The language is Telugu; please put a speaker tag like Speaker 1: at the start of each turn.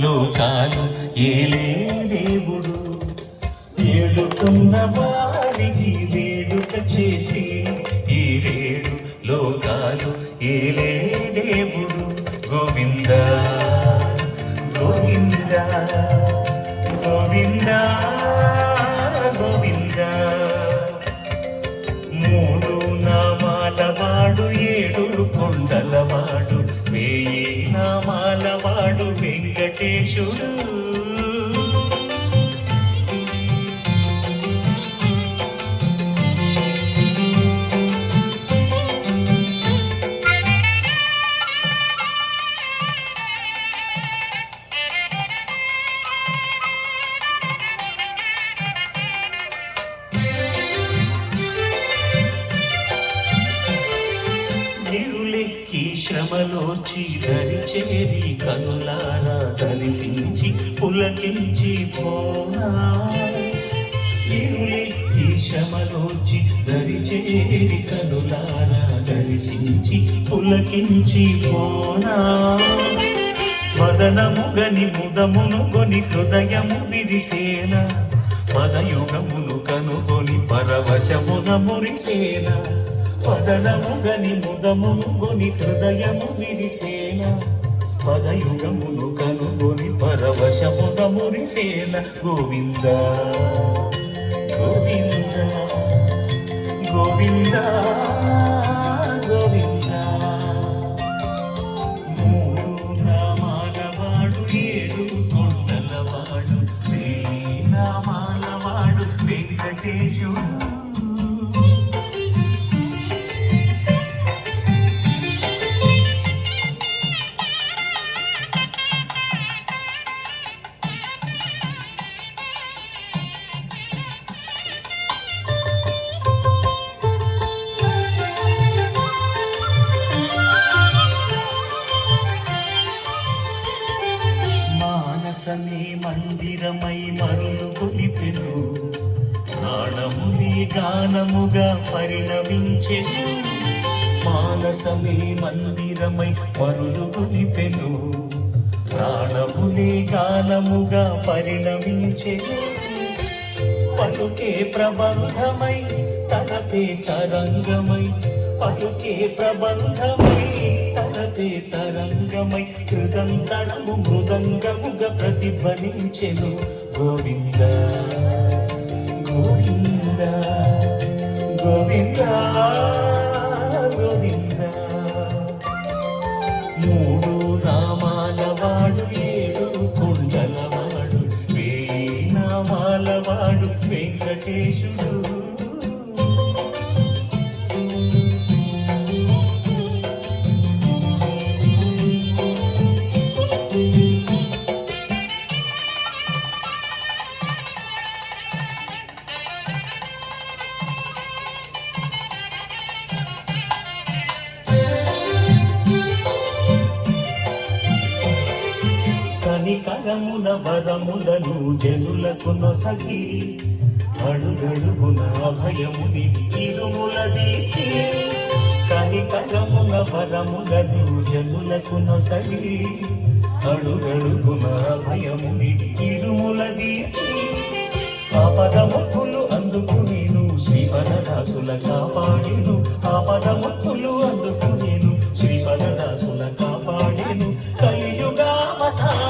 Speaker 1: లోకాలు ఏలే దేవుడు. ఏడుకున్న వారికి వేడుక చేసి ఈ రేడు లోకాలు ఏలే దేవుడు. గోవింద గోవింద గోవింద గోవింద. మూడు నామాల వాడు ఏడు కొండల వెంకటేశుడు శ్రమలోచి దరి చేరి కనులారా దర్శించి పులకించి పోనా నిరులెక్కి శ్రమలోచి దరి చేరి కనులారా దర్శించి పులకించి పోనా మదనముగని ముదమును గొని హృదయము విరిసేన. పదయుగమును కనుగొని పరవశమున మురిసేనా. పదనముగని ముదమును గొని హృదయము విరిసేన. పదయుగమును కనుగొని పరవశమున మురిసేన. గోవింద గోవింద గోవింద గోవింద. మూడు నామాల వాడు ఏడు కొండల వాడు నామాల వాడు వెంకటేశుడు. మందిరమై మరులు కొలిపెను ప్రాణముని గానముగా పరిణమించెను. మానసమే మందిరమై మరులు కొలిపెను ప్రాణముని గానముగా పరిణమించెను. పలుకే ప్రబంధమై తలపే తరంగమై పలుకే ప్రబంధమై తలపే తరంగమై హృదంతరము మృదంగముగ ప్రతిధ్వనించెను. గోవింద గోవింద గోవింద గోవింద. మూడు నామాల వాడు ఏడు కొండల వాడు వేయి నామాల వాడు వెంకటేశుడు. కనికరమున వరములను జనులకు నొసగి అడుగడుగున అభయముని తిరుములది కని కరమున వరములను జనులకు నొసగి అడుగడుగున అభయముని తిరుములదీచి ఆపదముక్కులు అందుకు నేను శ్రీవనదాసుల కాపాడేను. ఆపదముక్కులు అందుకు నేను శ్రీపదదాసుల కాపాడిను. కలియుగా కలియుగావతా